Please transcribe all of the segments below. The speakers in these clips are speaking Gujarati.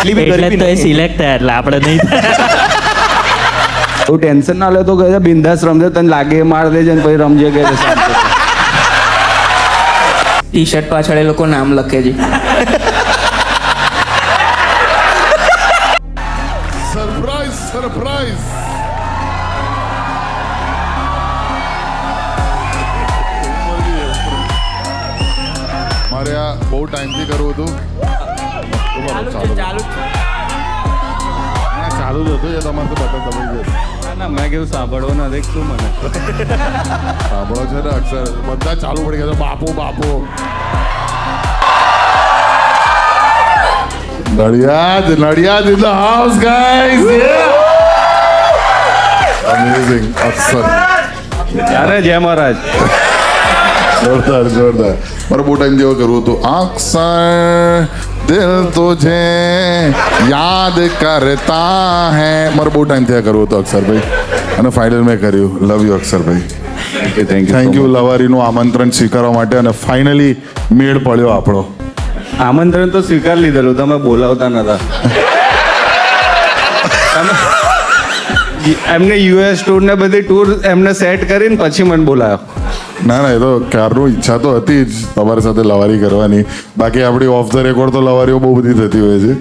એટલી તો એ સિલેક્ટ થયા એટલે આપણે નહીં તું ટેન્શન ના લે તો કહે છે બિંદાસ રમજે તને લાગે એ માર દેજે ને પછી રમજે કે ટી શર્ટ પાછળ એ લોકો નામ લખે છે. સરપ્રાઈઝ સરપ્રાઈઝ મારે આ બહુ ટાઈમથી કરવું હતું. ચાલુ ચાલુ ના, જ હતું તમારે તો બટન દબાઈ જશે ના, ના મેં કેવું સાંભળવો નથી શું મને. સાંભળો છે ને અક્ષર. બધા ચાલુ પડી ગયા છે. Bapu Bapu. Nadiad Nadiad in the house guys amazing Akshar. અરે જય મહારાજ. જોરદાર જોરદાર. મારે બહુ ટાઈમ જેવો કરવું હતું. અક્ષર. દિલ તુજે યાદ કરતા હે મારે બહુ ટાઈમ થયા કરવું હતું અક્ષરભાઈ અને ફાઇનલ મેં કર્યું લવ યુ અક્ષરભાઈ થેન્ક થેન્ક યુ લવારીનું આમંત્રણ સ્વીકારવા માટે અને ફાઇનલી મેળ પડ્યો આપણો. આમંત્રણ તો સ્વીકાર લીધેલું તમે બોલાવતા નતા. એમને યુએસ ટૂર ને બધી ટૂર એમને સેટ કરીને પછી મને બોલાયો. ના ના એ તો ક્યારનું ઈચ્છા તો હતી જ તમારી સાથે લવારી કરવાની. બાકી આપણી ઓફ ધ રેકોર્ડ તો લવારીઓ બહુ બધી થતી હોય છે.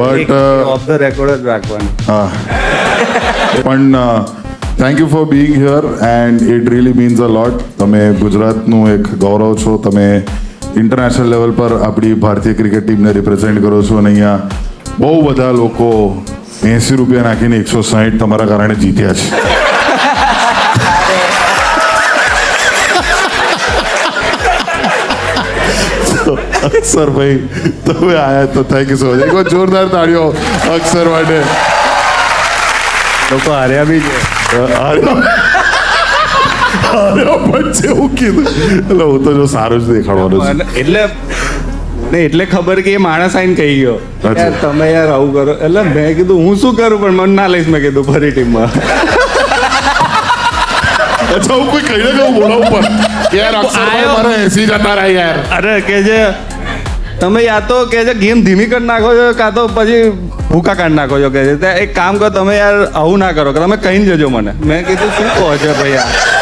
બટ ઓફ ધ રેકોર્ડ જ રાખવાની. હા. પણ thank you for being here and it really means a lot તમે ગુજરાતનું એક ગૌરવ છો. તમે ઇન્ટરનેશનલ લેવલ પર આપણી ભારતીય ક્રિકેટ ટીમને રિપ્રેઝેન્ટ કરો છો અને અહીંયા બહુ બધા લોકો એંસી રૂપિયા નાખીને એકસો સાહીઠ તમારા કારણે જીત્યા છે. અક્ષર ભાઈ તમે આયા તો થેન્ક યુ સો મચ એક જોરદાર તાળીઓ અક્ષર માટે. લોકો હાર્યા બી છે. વચ્ચે કીધું. એટલે હું તો જો સારું જ દેખાડવાનું છું. એટલે ને એટલે ખબર કે એ માણસ આઈને કહી ગયો. યાર તમે યાર આવું કરો. એટલે મેં કીધું હું શું કરું? પણ મને ના લઈશ મેં કીધું ફરી ટીમમાં. અચ્છા હું કોઈ કહીને કે બોલાવું પણ. યાર અક્ષરભાઈ મારે એસી જતા રહ્યા યાર. અરે કે જે તમે યા તો કે છે, ગેમ ધીમી કરી નાખો છો, કાં તો પછી ભૂકા કાઢી નાખો છો, કે છે. એક કામ કરો, તમે યાર આવું ના કરો, કે તમે કહીને જજો મને. મેં કીધું, શું કહો છો ભાઈ યાર?